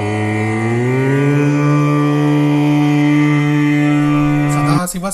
Oh.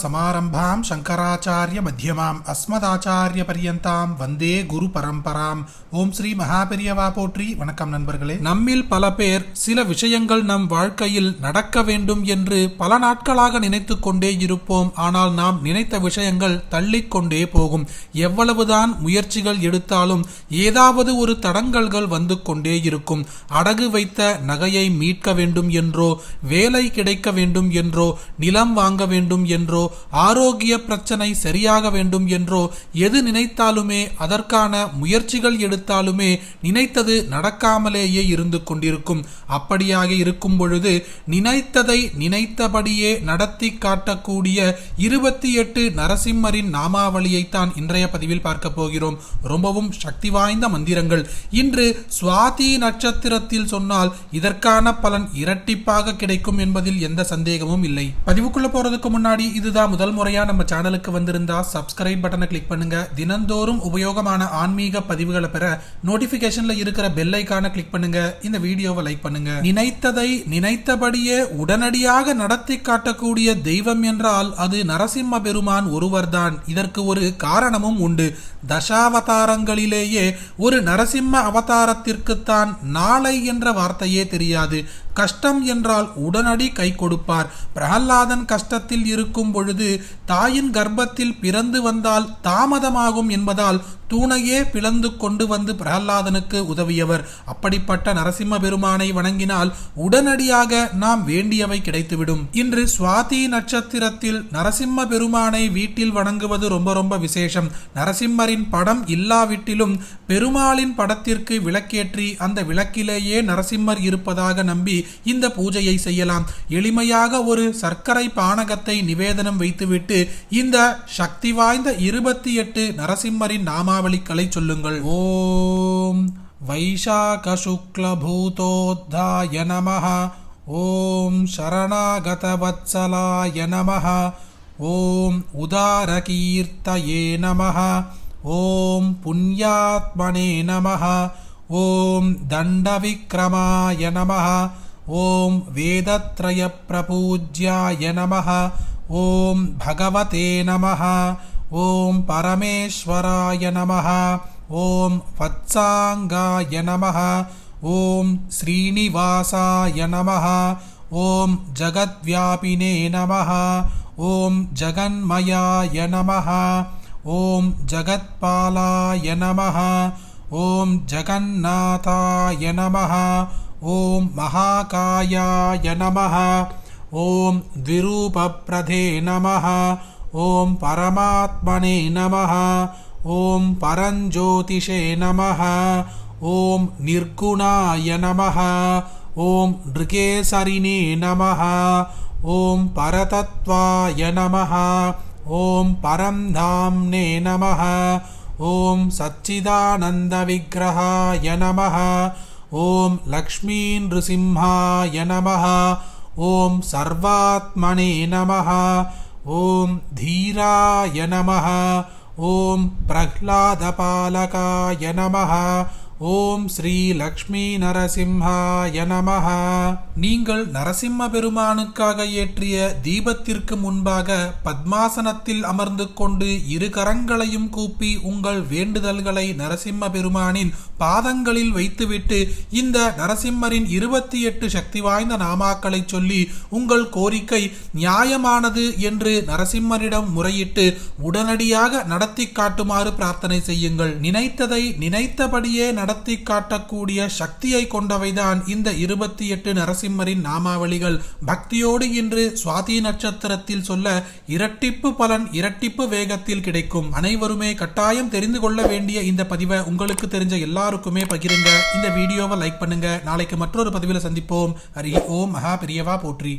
சமாரம்பாம் Shankaracharya மத்தியமாம் அஸ்மதாச்சாரிய பரியந்தாம் வந்தே குரு பரம்பராம் ஓம் ஸ்ரீ மகாபெரியவா போற்றி வணக்கம் நண்பர்களே. நம்மில் பல பேர் சில விஷயங்கள் நம் வாழ்க்கையில் நடக்க வேண்டும் என்று பல நாட்களாக நினைத்து கொண்டே இருப்போம். ஆனால் நாம் நினைத்த விஷயங்கள் தள்ளிக்கொண்டே போகும். எவ்வளவுதான் முயற்சிகள் எடுத்தாலும் ஏதாவது ஒரு தடங்கல்கள் வந்து கொண்டே இருக்கும். அடகு வைத்த நகையை மீட்க வேண்டும் என்றோ வேலை கிடைக்க வேண்டும் என்றோ நிலம் வாங்க வேண்டும் என்றோ ஆரோக்கிய பிரச்சனை சரியாக வேண்டும் என்றோ எது நினைத்தாலுமே அதற்கான முயற்சிகள் எடுத்தாலுமே நினைத்தது நடக்காமலேயே இருந்து கொண்டிருக்கும். அப்படியாக இருக்கும் பொழுது நினைத்ததை நினைத்தபடியே நடத்தி காட்டக்கூடிய இருபத்தி எட்டு நரசிம்மரின் நாமாவளியைத்தான் இன்றைய பதிவில் பார்க்க போகிறோம். ரொம்பவும் சக்தி வாய்ந்த மந்திரங்கள். இன்று சுவாதி நட்சத்திரத்தில் சொன்னால் இதற்கான பலன் இரட்டிப்பாக கிடைக்கும் என்பதில் எந்த சந்தேகமும் இல்லை. பதிவுக்குள்ள போறதுக்கு முன்னாடி இது இதுதான் முதல் முறையாக நம்ம சேனலுக்கு வந்திருந்தா சப்ஸ்கிரைப் பட்டனை கிளிக் பண்ணுங்க. தினந்தோறும் உபயோகமான ஆன்மீக பதிவுகளை பெற நோட்டிபிகேஷன்ல இருக்கிற பெல் ஐக்கான கிளிக் பண்ணுங்க. இந்த வீடியோவை லைக் பண்ணுங்க. நினைத்ததை நினைத்தபடியே உடனடியாக நடத்தி காட்டக்கூடிய தெய்வம் என்றால் அது நரசிம்ம பெருமான் ஒருவர்தான். இதற்கு ஒரு காரணமும் உண்டு. தசாவதாரங்களிலேயே ஒரு நரசிம்ம அவதாரத்திற்குத்தான் நாளை என்ற வார்த்தையே தெரியாது. கஷ்டம் என்றால் உடனடி கை கொடுப்பார். பிரகல்லாதன் கஷ்டத்தில் இருக்கும் பொழுது தாயின் கர்ப்பத்தில் பிறந்து வந்தால் தாமதமாகும் என்பதால் தூணையே பிளந்து கொண்டு வந்து பிரகல்லாதனுக்கு உதவியவர். அப்படிப்பட்ட நரசிம்ம பெருமானை வணங்கினால் உடனடியாக நாம் வேண்டியவை கிடைத்துவிடும். இன்று சுவாதி நட்சத்திரத்தில் நரசிம்ம பெருமானை வீட்டில் வணங்குவது ரொம்ப ரொம்ப விசேஷம். நரசிம்மரின் படம் இல்லாவிட்டிலும் பெருமாளின் படத்திற்கு விளக்கேற்றி அந்த விளக்கிலேயே நரசிம்மர் இருப்பதாக நம்பி இந்த பூஜையை செய்யலாம். எளிமையாக ஒரு சர்க்கரை பானகத்தை நிவேதனம் வைத்துவிட்டு இந்த சக்தி வாய்ந்த இருபத்தி எட்டு நரசிம்மரின் நாமாவளிகளை சொல்லுங்கள். ஓம் வைசாக சுக்லபூதோத்தாய நம ஓம் சரணாகதவத்சலாய நம ஓம் உதாரகீர்த்தயே நம ஓம் புண்ணியாத்மனே நம ஓம் தண்டவிக்ரமாய நமः ॐ वेदत्रयप्रपूज्याय नमः। ॐ भगवते नमः। ॐ परमेश्वराय नमः। ॐ वत्साङ्गाय नमः। ॐ श्रीनिवासाय नमः। ॐ जगद्व्यापिने नमः। ॐ जगन्मयाय नमः। ॐ जगत्पालाय नमः। ॐ जगन्नाथाय नमः ॐ महाकायाय नमः। ॐ द्विरूपप्रधे नमः। ॐ परमात्मने नमः। ॐ परञ्ज्योतिषे नमः। ॐ निर्गुणाय नमः। ॐ नृकेसरिणे नमः। ॐ परतत्त्वाय नमः। ॐ परं धाम्ने नमः। ॐ सच्चिदानन्दविग्रहाय नमः ॐ लक्ष्मीनृसिंहाय नमः। ॐ सर्वात्मने नमः। ॐ धीराय नमः। ॐ प्रह्लादपालकाय नमः ஓம் ஸ்ரீ லக்ஷ்மி நரசிம்ஹாய நமஹா. நீங்கள் நரசிம்ம பெருமானுக்காக ஏற்றிய தீபத்திற்கு முன்பாக பத்மாசனத்தில் அமர்ந்து கொண்டு இரு கரங்களையும் கூப்பி உங்கள் வேண்டுதல்களை நரசிம்ம பெருமானின் பாதங்களில் வைத்துவிட்டு இந்த நரசிம்மரின் இருபத்தி எட்டு சக்தி வாய்ந்த நாமாக்களை சொல்லி உங்கள் கோரிக்கை நியாயமானது என்று நரசிம்மரிடம் முறையிட்டு உடனடியாக நடத்தி காட்டுமாறு பிரார்த்தனை செய்யுங்கள். நினைத்ததை நினைத்தபடியே நடத்தி காட்டக்கூடிய சக்தியை கொண்டவைதான் இந்த இருபத்தி எட்டு நரசிம்மரின் நாமாவளிகள். பக்தியோடு இன்று சுவாதி நட்சத்திரத்தில் சொல்ல இரட்டிப்பு பலன் இரட்டிப்பு வேகத்தில் கிடைக்கும். அனைவருமே கட்டாயம் தெரிந்து கொள்ள வேண்டிய இந்த பதிவை உங்களுக்கு தெரிஞ்ச எல்லாருக்குமே பகிருங்க. இந்த வீடியோவை லைக் பண்ணுங்க. நாளைக்கு மற்றொரு பதிவில் சந்திப்போம். ஹரி ஓம் மகா பெரியவா போற்றி.